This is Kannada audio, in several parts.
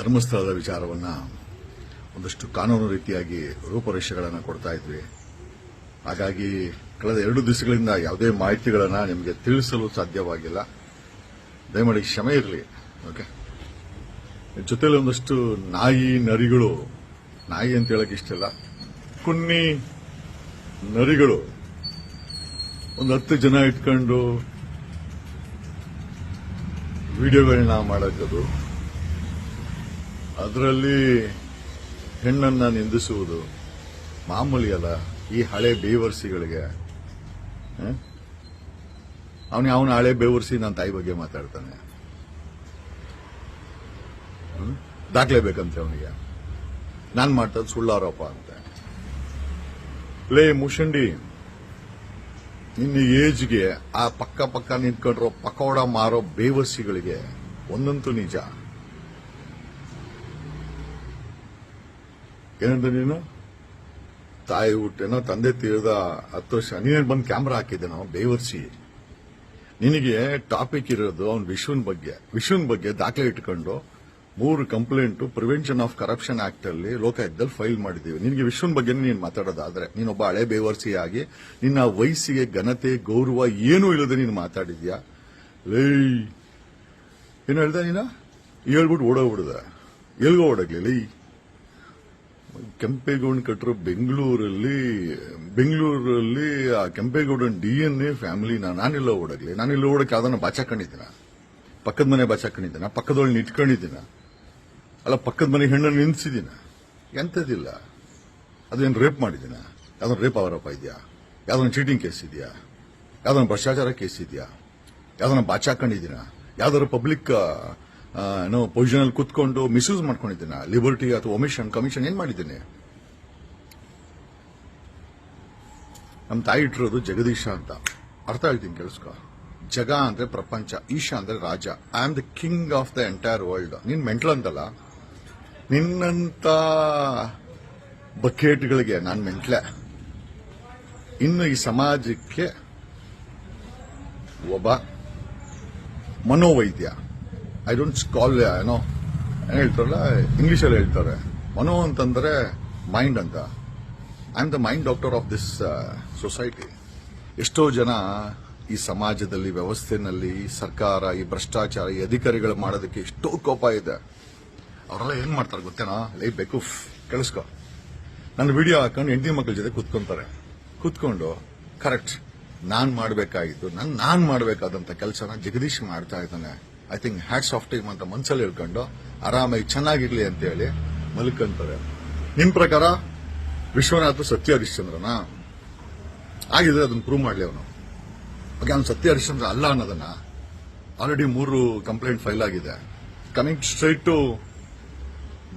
ಧರ್ಮಸ್ಥಳದ ವಿಚಾರವನ್ನ ಒಂದಷ್ಟು ಕಾನೂನು ರೀತಿಯಾಗಿ ರೂಪರೇಷೆಗಳನ್ನು ಕೊಡ್ತಾ ಇದ್ವಿ. ಹಾಗಾಗಿ ಕಳೆದ ಎರಡು ದಿವಸಗಳಿಂದ ಯಾವುದೇ ಮಾಹಿತಿಗಳನ್ನು ನಿಮಗೆ ತಿಳಿಸಲು ಸಾಧ್ಯವಾಗಿಲ್ಲ. ದಯಮಾಡಿ ಕ್ಷಮೆ ಇರಲಿ, ಓಕೆ? ಜೊತೆಯಲ್ಲಿ ಒಂದಷ್ಟು ನಾಯಿ ನರಿಗಳು, ನಾಯಿ ಅಂತ ಹೇಳಕ್ ಇಷ್ಟಲ್ಲ ಕುನ್ನಿ ನರಿಗಳು, ಒಂದು ಹತ್ತು ಜನ ಇಟ್ಕೊಂಡು ವಿಡಿಯೋಗಳನ್ನ ಮಾಡೋದು ಅದರಲ್ಲಿ ಹೆಣ್ಣನ್ನ ನಿಂದಿಸುವುದು ಮಾಮೂಲಿ ಅಲ್ಲ. ಈ ಹಳೆ ಬೇವರ್ಸಿಗಳಿಗೆ ಅವನ ಅವನ ಹಳೆ ಬೇವರ್ಸಿ ನನ್ನ ತಾಯಿ ಬಗ್ಗೆ ಮಾತಾಡ್ತಾನೆ? ದಾಖಲೆ ಬೇಕಂತೆ ಅವನಿಗೆ. ನಾನು ಮಾಡ್ತದ್ ಸುಳ್ಳಾರೋಪ ಅಂತ. ಲೇ ಮುಷಂಡಿ, ನಿನ್ನ ಏಜ್ಗೆ ಆ ಪಕ್ಕ ಪಕ್ಕ ನಿಂತ್ಕೊಂಡಿರೋ ಪಕೋಡ ಮಾರೋ ಬೇವರ್ಸಿಗಳಿಗೆ ಒಂದಂತೂ ನಿಜ. ಏನಂತ ನೀನು ತಾಯಿ ಹುಟ್ಟೇನೋ, ತಂದೆ ತೀರದ ಹತ್ತು ವರ್ಷ, ನೀನೇನು ಬಂದು ಕ್ಯಾಮ್ರಾ ಹಾಕಿದ್ದೇನೋ, ಬೇವರ್ಸಿ. ನಿನಗೆ ಟಾಪಿಕ್ ಇರೋದು ಅವ್ನ ವಿಶ್ವನ್ ಬಗ್ಗೆ. ವಿಶ್ವನ್ ಬಗ್ಗೆ ದಾಖಲೆ ಇಟ್ಕೊಂಡು ಮೂರು complaint prevention of corruption act ಅಲ್ಲಿ ಲೋಕಾಯುಕ್ತದಲ್ಲಿ ಫೈಲ್ ಮಾಡಿದ್ದೀವಿ. ನಿನಗೆ ವಿಶ್ವನ್ ಬಗ್ಗೆ ನೀನು ಮಾತಾಡೋದಾದ್ರೆ, ನೀನೊಬ್ಬ ಹಳೆ ಬೇವರ್ಸಿ ಆಗಿ ನಿನ್ನ ವಯಸ್ಸಿಗೆ ಘನತೆ, ಗೌರವ ಏನೂ ಇಲ್ಲದೆ ನೀನು ಮಾತಾಡಿದ್ಯಾ? ಲೇ ಏನು ಹೇಳ್ದ ನೀನ? ಹೇಳ್ಬಿಟ್ಟು ಓಡೋಗ್ಬಿಡ್ದ. ಎಲ್ಗೋ ಲೈ ಕೆಂಪೇಗೌಡ ಕಟ್ಟರು ಬೆಂಗಳೂರಲ್ಲಿ ಬೆಂಗಳೂರಲ್ಲಿ ಆ ಕೆಂಪೇಗೌಡನ ಡಿ ಎನ್ ಎ ಫ್ಯಾಮಿಲಿನ ನಾನೆಲ್ಲ ಓಡಾಗ್ಲಿ ನಾನೆಲ್ಲ ಓಡಕ್ಕೆ ಅದನ್ನ ಬಾಚಾಕೊಂಡಿದ್ದೀನ ಪಕ್ಕದ ಮನೆ ಬಾಚಾಕೊಂಡಿದ್ದೀನ ಪಕ್ಕದೊಳಗೆ ನಿಟ್ಕೊಂಡಿದ್ದೀನ ಅಲ್ಲ, ಪಕ್ಕದ ಮನೆ ಹೆಣ್ಣನ್ನು ನಿಲ್ಸಿದ್ದೀನ ಎಂಥದಿಲ್ಲ ಅದೇನು ರೇಪ್ ಮಾಡಿದ್ದೀನ ಯಾವ್ದೊಂದು ರೇಪ್ ಆರೋಪ ಇದೆಯಾ? ಯಾವ್ದೊಂದು ಚೀಟಿಂಗ್ ಕೇಸ್ ಇದೆಯಾ? ಯಾವ್ದೊಂದು ಭ್ರಷ್ಟಾಚಾರ ಕೇಸ್ ಇದೆಯಾ? ಯಾವ್ದನ್ನ ಬಾಚಾಕೊಂಡಿದ್ದೀನ ಯಾವ್ದಾದ್ರು ಪಬ್ಲಿಕ್ ಏನೋ ಪೊಸಿಷನ್ ಅಲ್ಲಿ ಕುತ್ಕೊಂಡು ಮಿಸ್ಯೂಸ್ ಮಾಡ್ಕೊಂಡಿದ್ದೇನೆ. ಲಿಬರ್ಟಿ ಅಥವಾ ಒಮಿಷನ್ ಕಮಿಷನ್ ಏನ್ ಮಾಡಿದ್ದೇನೆ? ನಮ್ಮ ತಾಯಿ ಇಟ್ಟಿರೋದು ಜಗದೀಶ ಅಂತ. ಅರ್ಥ ಹೇಳ್ತೀನಿ ಕೇಳಿಸ್ಕೊ. ಜಗ ಅಂದ್ರೆ ಪ್ರಪಂಚ, ಈಶಾ ಅಂದ್ರೆ ರಾಜ. I am the king of the entire world ನೀನ್ ಮೆಂಟ್ಲ್ ಅಂತಲ್ಲ? ನಿನ್ನಂತ ಬಕೆಟ್ಗಳಿಗೆ ನಾನು ಮೆಂಟ್ಲೆ. ಇನ್ನು ಈ ಸಮಾಜಕ್ಕೆ ಒಬ್ಬ ಮನೋವೈದ್ಯ. ಐ ಡೋಂಟ್ ಕಾಲ್ ಏನೋ ಏನ್ ಹೇಳ್ತಾರಲ್ಲ? ಇಂಗ್ಲಿಷಲ್ಲಿ ಹೇಳ್ತಾರೆ. ಮನೋ ಅಂತಂದ್ರೆ ಮೈಂಡ್ ಅಂತ. I am the mind doctor of this society ಎಷ್ಟೋ ಜನ ಈ ಸಮಾಜದಲ್ಲಿ, ವ್ಯವಸ್ಥೆನಲ್ಲಿ, ಸರ್ಕಾರ, ಈ ಭ್ರಷ್ಟಾಚಾರ, ಈ ಅಧಿಕಾರಿಗಳು ಮಾಡೋದಕ್ಕೆ ಎಷ್ಟೋ ಕೋಪ ಇದೆ. ಅವರೆಲ್ಲ ಏನ್ ಮಾಡ್ತಾರೆ ಗೊತ್ತೇನಾ? ಲೈ ಬೇಕು ಕೇಳಿಸ್ಕೊ ನನ್ನ ವಿಡಿಯೋ ಹಾಕೊಂಡು ಹೆಂಡತಿ ಮಕ್ಕಳ ಜೊತೆ ಕುತ್ಕೊಂತಾರೆ. ಕುತ್ಕೊಂಡು ಕರೆಕ್ಟ್ ನಾನ್ ಮಾಡಬೇಕಾಗಿತ್ತು ನಾನು ನಾನು ಮಾಡಬೇಕಾದಂತ ಕೆಲಸನ ಜಗದೀಶ್ ಮಾಡ್ತಾ ಇದ್ದಾನೆ. I think hats off time ಅಂತ ಮನ್ಸಲ್ಲಿ ಹೇಳ್ಕೊಂಡು, ಆರಾಮಾಗಿ ಚೆನ್ನಾಗಿರ್ಲಿ ಅಂತ ಹೇಳಿ ಮಲ್ಕಂತಾರೆ. ನಿಮ್ ಪ್ರಕಾರ ವಿಶ್ವನಾಥ್ ಸತ್ಯ ಹರಿಶ್ಚಂದ್ರನ ಆಗಿದ್ರೆ ಅದನ್ನ ಪ್ರೂವ್ ಮಾಡ್ಲಿ ಅವನು. ಹಾಗೆ ಅವ್ನು ಸತ್ಯ ಹರಿಶ್ಚಂದ್ರ ಅಲ್ಲ ಅನ್ನೋದನ್ನ ಆಲ್ರೆಡಿ ಮೂರು ಕಂಪ್ಲೇಂಟ್ ಫೈಲ್ ಆಗಿದೆ. Coming straight to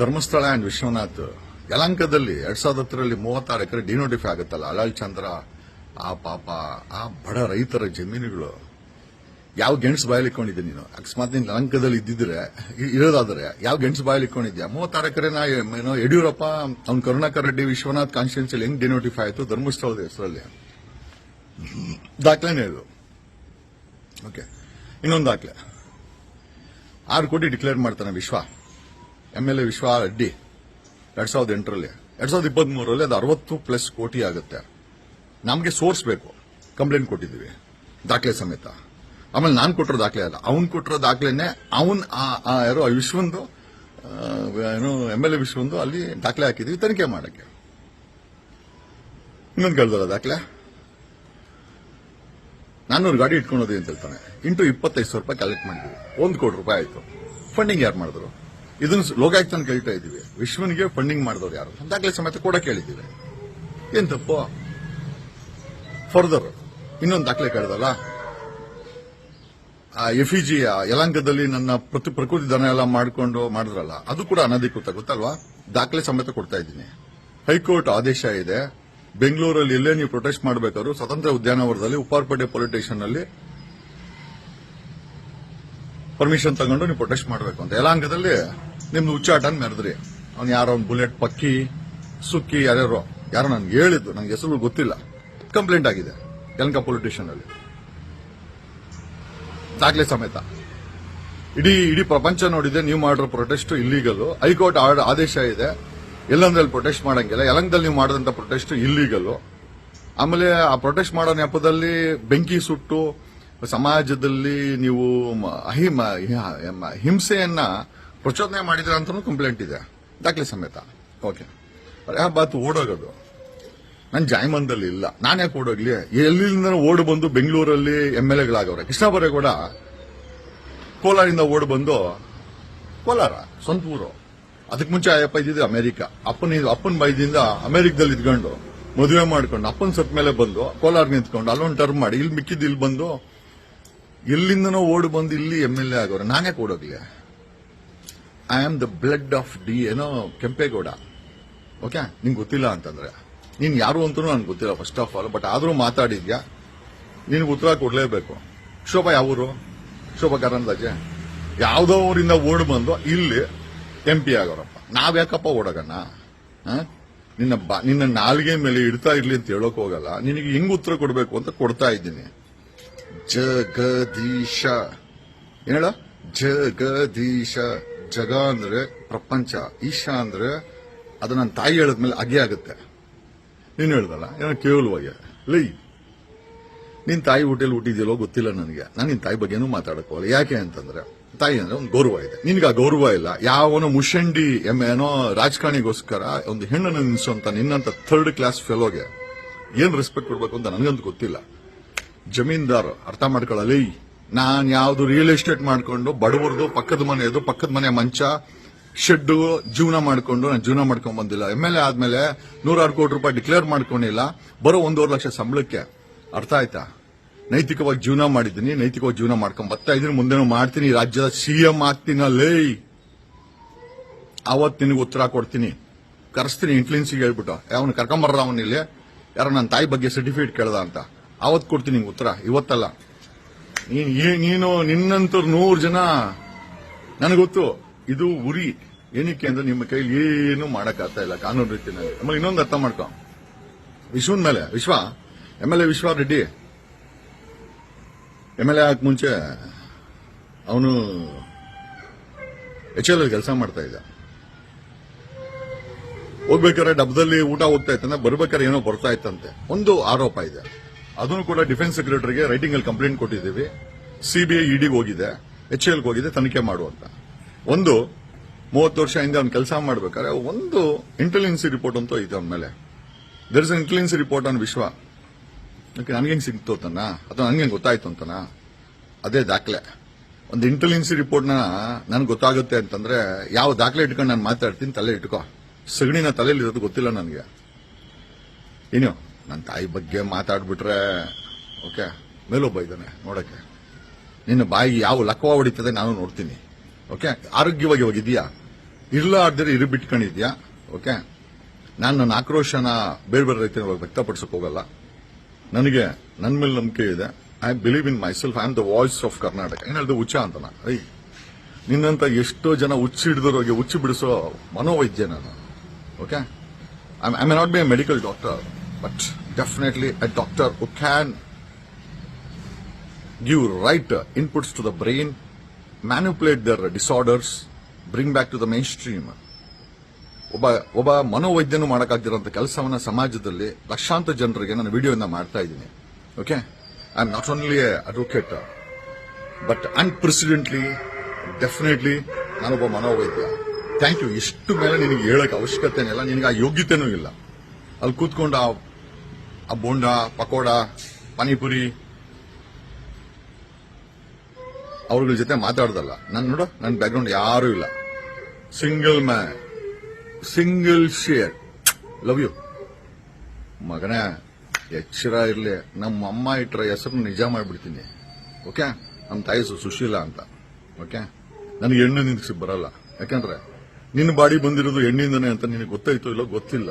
Dharmasthala and Vishwanath. ಯಲಂಕದಲ್ಲಿ ಎರಡ್ ಸಾವಿರದ ಹತ್ತರಲ್ಲಿ ಮೂವತ್ತಾರು ಎಕರೆ ಡಿನೋಟಿಫೈ ಆಗುತ್ತಲ್ಲ ಅಳಲ್ ಚಂದ್ರ ಆ ಪಾಪ, ಆ ಬಡ ರೈತರ ಜಮೀನುಗಳು. ಯಾವ ಗೆಣಸು ಬಾಯಲ್ಲಿ ಇಟ್ಕೊಂಡಿದ್ದೆ ನೀನು? ಅಕಸ್ಮಾತ್ ನೀನು ಲಂಕದಲ್ಲಿ ಇದ್ದಿದ್ರೆ ಇರೋದಾದ್ರೆ, ಯಾವ ಗೆಣಸು ಬಾಯಲ್ಲಿ ಇಟ್ಕೊಂಡಿದ್ಯಾ? ಮೂವತ್ತಾರು ನಾ ಏನೋ ಯಡಿಯೂರಪ್ಪ, ಅವ್ನ ಕರುಣಾಕರ್ ರೆಡ್ಡಿ, ವಿಶ್ವನಾಥ್ ಕಾನ್ಸ್ಟಿಟ್ಯೂನ್ಸಿಯಲ್ಲಿ ಹೆಂಗ್ ಡಿನೋಟಿಫೈ ಆಯ್ತು? ಧರ್ಮಸ್ಥಳದ ಹೆಸರಲ್ಲಿ. ದಾಖಲೆನೇ ಇದು. ಓಕೆ. ಇನ್ನೊಂದು ದಾಖಲೆ. ಆರು ಕೋಟಿ ಡಿಕ್ಲೇರ್ ಮಾಡ್ತಾನೆ ವಿಶ್ವ. ಎಂ ಎಲ್ ಎ ವಿಶ್ವ ರೆಡ್ಡಿ. ಎರಡ್ ಸಾವಿರದ ಎಂಟರಲ್ಲಿ. ಎರಡ್ ಸಾವಿರದ ಇಪ್ಪತ್ತ್ ಮೂರರಲ್ಲಿ ಅದು ಅರವತ್ತು ಪ್ಲಸ್ ಕೋಟಿ ಆಗುತ್ತೆ. ನಮಗೆ ಸೋರ್ಸ್ ಬೇಕು. ಕಂಪ್ಲೇಂಟ್ ಕೊಟ್ಟಿದ್ದೀವಿ. ದಾಖಲೆ ಸಮೇತ. ಆಮೇಲೆ ನಾನು ಕೊಟ್ಟಿರೋ ದಾಖಲೆ ಅಲ್ಲ. ಅವ್ನು ಕೊಟ್ಟಿರೋ ದಾಖಲೆನೆ ಅವನ್ ಯಾರೋ ವಿಶ್ವಂದು ಏನು ಎಂ ಎಲ್ ಎ ವಿಶ್ವಂದು ಅಲ್ಲಿ ದಾಖಲೆ ಹಾಕಿದ್ವಿ ತನಿಖೆ ಮಾಡಕ್ಕೆ. ಇನ್ನೊಂದು ಕೇಳ್ದಲ್ಲ ದಾಖಲೆ? ನಾನ್ನೂರು ಗಾಡಿ ಇಟ್ಕೊಂಡೋದಿ ಅಂತ ಹೇಳ್ತಾನೆ? ಇಂಟು ಇಪ್ಪತ್ತೈದು ಸಾವಿರ ರೂಪಾಯಿ ಕಲೆಕ್ಟ್ ಮಾಡಿದ್ವಿ. ಒಂದು ಕೋಟಿ ರೂಪಾಯಿ ಆಯ್ತು. ಫಂಡಿಂಗ್ ಯಾರು ಮಾಡಿದ್ರು? ಇದನ್ನು ಲೋಕಾಯುಕ್ತನ ಕೇಳ್ತಾ ಇದ್ದೀವಿ. ವಿಶ್ವನಿಗೆ ಫಂಡಿಂಗ್ ಮಾಡಿದವ್ರು ಯಾರು? ದಾಖಲೆ ಸಮೇತ ಕೂಡ ಕೇಳಿದ್ದೀವಿ. ಏನ್ ತಪ್ಪು? ಫರ್ದರ್ ಇನ್ನೊಂದು ದಾಖಲೆ ಕೇಳ್ದಲ್ಲ? ಎಫಿಜಿ ಯಲಾಂಕದಲ್ಲಿ ನನ್ನ ಪ್ರತಿ ಪ್ರಕೃತಿ ದನ ಎಲ್ಲ ಮಾಡಿಕೊಂಡು ಮಾಡಿದ್ರಲ್ಲ, ಅದು ಕೂಡ ಅನಧಿಕೃತ, ಗೊತ್ತಲ್ವಾ? ದಾಖಲೆ ಸಮೇತ ಕೊಡ್ತಾ ಇದ್ದೀನಿ. ಹೈಕೋರ್ಟ್ ಆದೇಶ ಇದೆ. ಬೆಂಗಳೂರಲ್ಲಿ ಎಲ್ಲೇ ನೀವು ಪ್ರೊಟೆಸ್ಟ್ ಮಾಡಬೇಕಾದ್ರು ಸ್ವತಂತ್ರ ಉದ್ಯಾನವನದಲ್ಲಿ ಉಪಾರ್ಪಡೆ ಅಲ್ಲಿ ಪರ್ಮಿಷನ್ ತಗೊಂಡು ನೀವು ಪ್ರೊಟೆಸ್ಟ್ ಮಾಡಬೇಕು ಅಂತ. ಯಲಾಂಗದಲ್ಲಿ ನಿಮ್ದು ಉಚ್ಚಾಟ ಮೆರೆದ್ರಿ. ಅವ್ನು ಯಾರೋ ಒಂದು ಬುಲೆಟ್, ಪಕ್ಕಿ, ಸುಕ್ಕಿ, ಯಾರ್ಯಾರೋ. ಯಾರೋ ನನ್ಗೆ ಹೇಳಿದ್ದು, ನನಗೆ ಹೆಸರು ಗೊತ್ತಿಲ್ಲ. ಕಂಪ್ಲೇಂಟ್ ಆಗಿದೆ. ಯಲಂಕ ಪೊಲಿಟಿಷನ್ ಅಲ್ಲಿ. ದಾಖಲೆ ಸಮೇತ. ಇಡೀ ಇಡೀ ಪ್ರಪಂಚ ನೋಡಿದೆ, ನೀವು ಮಾಡಿರೋ ಪ್ರೊಟೆಸ್ಟ್ ಇಲ್ಲಿಗಲ್ ಹೈಕೋರ್ಟ್ ಆದೇಶ ಇದೆ. ಎಲ್ಲಂದ್ರಲ್ಲಿ ಪ್ರೊಟೆಸ್ಟ್ ಮಾಡಂಗಿಲ್ಲ. ಯಲಂಗದಲ್ಲಿ ನೀವು ಮಾಡಿದಂತ ಪ್ರೊಟೆಸ್ಟ್ ಇಲ್ಲಿಗಲ್ ಆಮೇಲೆ ಆ ಪ್ರೊಟೆಸ್ಟ್ ಮಾಡೋ ನೆಪದಲ್ಲಿ ಬೆಂಕಿ ಸುಟ್ಟು, ಸಮಾಜದಲ್ಲಿ ನೀವು ಹಿಂಸೆಯನ್ನ ಪ್ರಚೋದನೆ ಮಾಡಿದ್ರ ಅಂತ ಕಂಪ್ಲೇಂಟ್ ಇದೆ. ದಾಖಲೆ ಸಮೇತ. ಓಕೆ ಯಾವ ಬಾತ್ ಓಡೋಗೋದು? ನಾನು ಜಾಯಮಂದಲ್ಲಿ ಇಲ್ಲ. ನಾನೇ ಓಡೋಗ್ಲಿ? ಎಲ್ಲಿಂದ ಓಡ್ ಬಂದು ಬೆಂಗಳೂರಲ್ಲಿ ಎಂ ಎಲ್ ಎಗಳಾಗವ್ರೆ. ಕೃಷ್ಣ ಬರೇಗೌಡ ಕೋಲಾರಿಂದ ಓಡ್ ಬಂದು ಕೋಲಾರ, ಸ್ವಂತ ಊರು. ಅದಕ್ಕೆ ಮುಂಚೆ ಅಯ್ಯಪ್ಪ ಇದ್ದಿದ್ದು ಅಮೆರಿಕ. ಅಪ್ಪನ ಅಪ್ಪನ ಬೈದಿಂದ ಅಮೆರಿಕದಲ್ಲಿ ಇದ್ಕೊಂಡು ಮದುವೆ ಮಾಡ್ಕೊಂಡು ಅಪ್ಪನ ಸತ್ ಮೇಲೆ ಬಂದು ಕೋಲಾರ ನಿಂತ್ಕೊಂಡು ಅಲ್ಲೊಂದು ಟರ್ಮ್ ಮಾಡಿ ಇಲ್ಲಿ ಮಿಕ್ಕಿದ್ದು ಇಲ್ಲಿ ಬಂದು ಎಲ್ಲಿಂದನೋ ಓಡ್ ಬಂದು ಇಲ್ಲಿ ಎಂ ಎಲ್ ಎ ಆಗೋರು ನಾನೇ ಕೊಡೋಗ್ಲಿ I am the blood of the ಏನೋ ಕೆಂಪೇಗೌಡ. ಓಕೆ ನಿಂಗೆ ಗೊತ್ತಿಲ್ಲ ಅಂತಂದ್ರೆ. ನೀನ್ ಯಾರು ಅಂತನೂ ನನ್ಗೆ ಗೊತ್ತಿಲ್ಲ ಫಸ್ಟ್ ಆಫ್ ಆಲ್ ಬಟ್ ಆದ್ರೂ ಮಾತಾಡಿದ್ಯಾ? ನಿನ್ಗೆ ಉತ್ತರ ಕೊಡ್ಲೇಬೇಕು. ಶೋಭಾ ಯಾವೂರು ಶೋಭಾ ಕರಂದಾಜೆ ಯಾವ್ದೋ ಊರಿಂದ ಓಡ್ ಬಂದು ಇಲ್ಲಿ ಎಂ ಪಿ ಆಗೋರಪ್ಪ. ನಾವ್ ಯಾಕಪ್ಪ ಓಡಗಣ್ಣ? ನಿನ್ನ ಬಾ- ನಿನ್ನ ನಾಲ್ಗೆ ಮೇಲೆ ಇಡ್ತಾ ಇರ್ಲಿ ಅಂತ ಹೇಳೋಕ್ ಹೋಗಲ್ಲ. ನಿನಗೆ ಹೆಂಗ್ ಉತ್ತರ ಕೊಡ್ಬೇಕು ಅಂತ ಕೊಡ್ತಾ ಇದ್ದೀನಿ. ಜಗದೀಶ. ಏನೇಳ ಜಗದೀಶ. ಜಗ ಅಂದ್ರೆ ಪ್ರಪಂಚ, ಈಶಾ ಅಂದ್ರೆ ಅದು ನನ್ನ ತಾಯಿ ಹೇಳಿದ್ಮೇಲೆ ಅಗೆ ಆಗುತ್ತೆ. ನೀನು ಹೇಳ್ದಲ್ಲ? ಏನೋ ಕೇವಲವಾಗಿ ಲೈ. ನಿನ್ ತಾಯಿ ಹೋಟೆಲ್ ಹುಟ್ಟಿದ್ಯಲ್ಲೋ ಗೊತ್ತಿಲ್ಲ ನನಗೆ. ನಾನು ನಿನ್ ತಾಯಿ ಬಗ್ಗೆನೂ ಮಾತಾಡಕೋಲ್ಲ ಯಾಕೆ ಅಂತಂದ್ರೆ, ತಾಯಿ ಅಂದ್ರೆ ಒಂದು ಗೌರವ ಇದೆ. ನಿನ್ಗೆ ಆ ಗೌರವ ಇಲ್ಲ. ಯಾವನೋ ಮುಷಂಡಿ ಎಂ ಏನೋ ರಾಜಕಾರಣಿಗೋಸ್ಕರ ಒಂದು ಹೆಣ್ಣನ್ನು ನಿಲ್ಸೋಂತ ನಿನ್ನಂತ ಥರ್ಡ್ ಕ್ಲಾಸ್ ಫೆಲೋಗೆ ಏನ್ ರೆಸ್ಪೆಕ್ಟ್ ಕೊಡ್ಬೇಕು ಅಂತ ನನಗಂತೂ ಗೊತ್ತಿಲ್ಲ. ಜಮೀನ್ದಾರ್ ಅರ್ಥ ಮಾಡ್ಕೊಳ್ಳಲಿ ನಾನು ಯಾವ್ದು ರಿಯಲ್ ಎಸ್ಟೇಟ್ ಮಾಡ್ಕೊಂಡು ಬಡವರದು, ಪಕ್ಕದ ಮನೆಯದು ಪಕ್ಕದ ಮನೆ ಮಂಚ ಶೆಡ್ ಜೀವನ ಮಾಡಿಕೊಂಡು, ನಾನು ಜೀವನ ಮಾಡ್ಕೊಂಡ್ ಬಂದಿಲ್ಲ. ಎಂ ಎಲ್ ಎ ಆದ್ಮೇಲೆ ನೂರಾರು ಕೋಟಿ ರೂಪಾಯಿ ಡಿಕ್ಲೇರ್ ಮಾಡ್ಕೊಂಡಿಲ್ಲ. ಬರೋ ಒಂದೂವರೆ ಲಕ್ಷ ಸಂಬಳಕ್ಕೆ. ಅರ್ಥ ಆಯ್ತಾ? ನೈತಿಕವಾಗಿ ಜೀವನ ಮಾಡಿದ್ದೀನಿ, ನೈತಿಕವಾಗಿ ಜೀವನ ಮಾಡ್ಕೊಂಡ್ ಬರ್ತಾ ಇದ್ದೀನಿ, ಮುಂದೆನೂ ಮಾಡ್ತೀನಿ ರಾಜ್ಯದ ಸಿಎಂ ಆಗ್ತೀನಲ್ಲೇ ಅವತ್ ನಿನಗೆ ಉತ್ತರ ಕೊಡ್ತೀನಿ. ಕರೆಸ್ತೀನಿ ಇಂಟ್ಲಿನ್ಸಿಗೆ ಹೇಳ್ಬಿಟ್ಟು. ಅವನು ಕರ್ಕೊಂಬರ್ರ ಅವನಿಲ್ಲಿ ಯಾರೋ ನನ್ನ ತಾಯಿ ಬಗ್ಗೆ ಸರ್ಟಿಫಿಕೇಟ್ ಕೇಳ್ದ ಅಂತ. ಅವತ್ ಕೊಡ್ತೀನಿ ನಿಂಗೆ ಉತ್ತರ. ಇವತ್ತಲ್ಲ. ನೀನ್ ನೀನು ನಿನ್ನಂತೂ ನೂರು ಜನ. ನನಗೊತ್ತು ಗೊತ್ತು. ಇದು ಉರಿ. ಏನಕ್ಕೆ ಅಂದ್ರೆ ನಿಮ್ಮ ಕೈಲಿ ಏನು ಮಾಡಕ್ಕಾಗ್ತಾ ಇಲ್ಲ, ಕಾನೂನು ರೀತಿಯಲ್ಲಿ. ಆಮೇಲೆ ಇನ್ನೊಂದು ಅರ್ಥ ಮಾಡ್ಕೊ. ವಿಶ್ವನ್ ಮೇಲೆ, ವಿಶ್ವ, ಎಂ ಎಲ್ ಎ ವಿಶ್ವ ರೆಡ್ಡಿ. ಎಂ ಎಲ್ ಎ ಆಗಕ್ ಮುಂಚೆ ಅವನು ಎಚ್ ಎಲ್ ಕೆಲಸ ಮಾಡ್ತಾ ಇದ್ದ. ಹೋಗ್ಬೇಕಾದ್ರೆ ಡಬ್ಬದಲ್ಲಿ ಊಟ ಹೋಗ್ತಾ ಇತ್ತಂದ್ರೆ ಬರ್ಬೇಕಾದ್ರೆ ಏನೋ ಬರ್ತಾ ಇತ್ತಂತೆ. ಒಂದು ಆರೋಪ ಇದೆ. ಅದನ್ನು ಕೂಡ ಡಿಫೆನ್ಸ್ ಸೆಕ್ರೆಟರಿಗೆ ರೈಟಿಂಗ್ ಅಲ್ಲಿ ಕಂಪ್ಲೇಂಟ್ ಕೊಟ್ಟಿದ್ದೀವಿ. ಸಿಬಿಐ ಇಡಿಗೆ ಹೋಗಿದೆ, ಎಚ್ ಎಲ್ ಹೋಗಿದೆ, ತನಿಖೆ ಮಾಡುವಂತ ಒಂದು ಮೂವತ್ತು ವರ್ಷ ಹಿಂದೆ ಅವ್ನು ಕೆಲಸ ಮಾಡ್ಬೇಕಾದ್ರೆ ಒಂದು ಇಂಟೆಲಿಜೆನ್ಸಿ ರಿಪೋರ್ಟ್ ಅಂತೂ ಐತೆ ಅವನ ಮೇಲೆ. There is intelligence report on Vishwa ಯಾಕೆ ನನ್ಗೆ ಹೆಂಗೆ ಸಿಗ್ತು ಅಂತನ ಅಥವಾ ನನ್ಗೆ ಗೊತ್ತಾಯ್ತು ಅಂತನ? ಅದೇ ದಾಖಲೆ. ಒಂದು ಇಂಟೆಲಿಜೆನ್ಸಿ ರಿಪೋರ್ಟ್ನ ನನ್ಗೆ ಗೊತ್ತಾಗುತ್ತೆ ಅಂತಂದ್ರೆ ಯಾವ ದಾಖಲೆ ಇಟ್ಕೊಂಡು ನಾನು ಮಾತಾಡ್ತೀನಿ ತಲೆ ಇಟ್ಕೋ. ಸಗಣಿನ ತಲೆಯಲ್ಲಿ ಇರೋದು ಗೊತ್ತಿಲ್ಲ ನನಗೆ. ಏನು ನನ್ನ ತಾಯಿ ಬಗ್ಗೆ ಮಾತಾಡ್ಬಿಟ್ರೆ ಓಕೆ ಮೇಲೊಬ್ಬ ಇದ್ದಾನೆ ನೋಡೋಕ್ಕೆ. ನಿನ್ನ ಬಾಯಿಗೆ ಯಾವ ಲಕ್ವ ಹೊಡಿತದೆ ನಾನು ನೋಡ್ತೀನಿ. ಓಕೆ? ಆರೋಗ್ಯವಾಗಿ ಹೋಗಿದ್ಯಾ ಇಲ್ಲ ಆದ್ರೆ ಇರು ಬಿಟ್ಕೊಂಡಿದ್ಯಾ ಓಕೆ? ನಾನು ನನ್ನ ಆಕ್ರೋಶನ ಬೇರೆ ಬೇರೆ ರೀತಿಯ ವ್ಯಕ್ತಪಡಿಸಕ್ ಹೋಗಲ್ಲ. ನನಗೆ ನನ್ನ ಮೇಲೆ ನಂಬಿಕೆ ಇದೆ. I believe in myself I am the voice of Karnataka ಏನ್ ಹೇಳ್ದು? ಹುಚ್ಚ ಅಂತ ಐ ನಿನ್ನಂತ ಎಷ್ಟೋ ಜನ ಹುಚ್ಚಿ ಹಿಡಿದವ್ರಿಗೆ ಹುಚ್ಚು ಬಿಡಿಸೋ ಮನೋವೈದ್ಯ ನಾನು. Okay? I may not be a medical doctor but definitely a doctor who can give right inputs to the brain manipulate their disorders bring back to the mainstream ಒಬ್ಬ ಒಬ್ಬ ಮನೋವೈದ್ಯನು ಮಾಡೋಕ್ಕಾಗ್ದಿರೋಂಥ ಕೆಲಸವನ್ನು ಸಮಾಜದಲ್ಲಿ ಲಕ್ಷಾಂತರ ಜನರಿಗೆ ನಾನು ವಿಡಿಯೋನ ಮಾಡ್ತಾ ಇದ್ದೀನಿ. Okay I not only a advocate but unprecedentedly definitely ನಾನೊಬ್ಬ ಮನೋವೈದ್ಯ. ಥ್ಯಾಂಕ್ ಯು ಇಷ್ಟು ಮೇಲೆ ನಿನಗೆ ಹೇಳೋಕೆ ಅವಶ್ಯಕತೆನೇ ಇಲ್ಲ. ನಿನಗೆ ಆ ಯೋಗ್ಯತೆನೂ ಇಲ್ಲ. ಅಲ್ಲಿ ಕೂತ್ಕೊಂಡು ಆ ಬೋಂಡ, ಪಕೋಡ, ಪಾನಿಪುರಿ ಅವ್ರಗಳ ಜೊತೆ ಮಾತಾಡ್ದಲ್ಲ. ನಾನು ನೋಡು ನನ್ನ ಬ್ಯಾಕ್ಗ್ರೌಂಡ್ ಯಾರು ಇಲ್ಲ. ಸಿಂಗಲ್ ಮ್ಯಾನ್ ಸಿಂಗಲ್ ಶೇರ್ ಲವ್ ಯು ಮಗನೇ, ಎಚ್ಚರ ಇರ್ಲಿ. ನಮ್ಮ ಅಮ್ಮ ಇಟ್ಟರ ಹೆಸರು ನಿಜ ಮಾಡ್ಬಿಡ್ತೀನಿ. ಓಕೆ ನಮ್ಮ ತಾಯಿ ಸುಶೀಲ ಅಂತ. ಓಕೆ ನನಗೆ ಹೆಣ್ಣು ನಿಂದಿಸಿ ಬರಲ್ಲ. ಯಾಕಂದ್ರೆ ನಿನ್ನ ಬಾಡಿ ಬಂದಿರೋದು ಹೆಣ್ಣಿಂದನೆ ಅಂತ ನಿನಗೆ ಗೊತ್ತಾಯ್ತು ಇಲ್ಲೋ ಗೊತ್ತಿಲ್ಲ.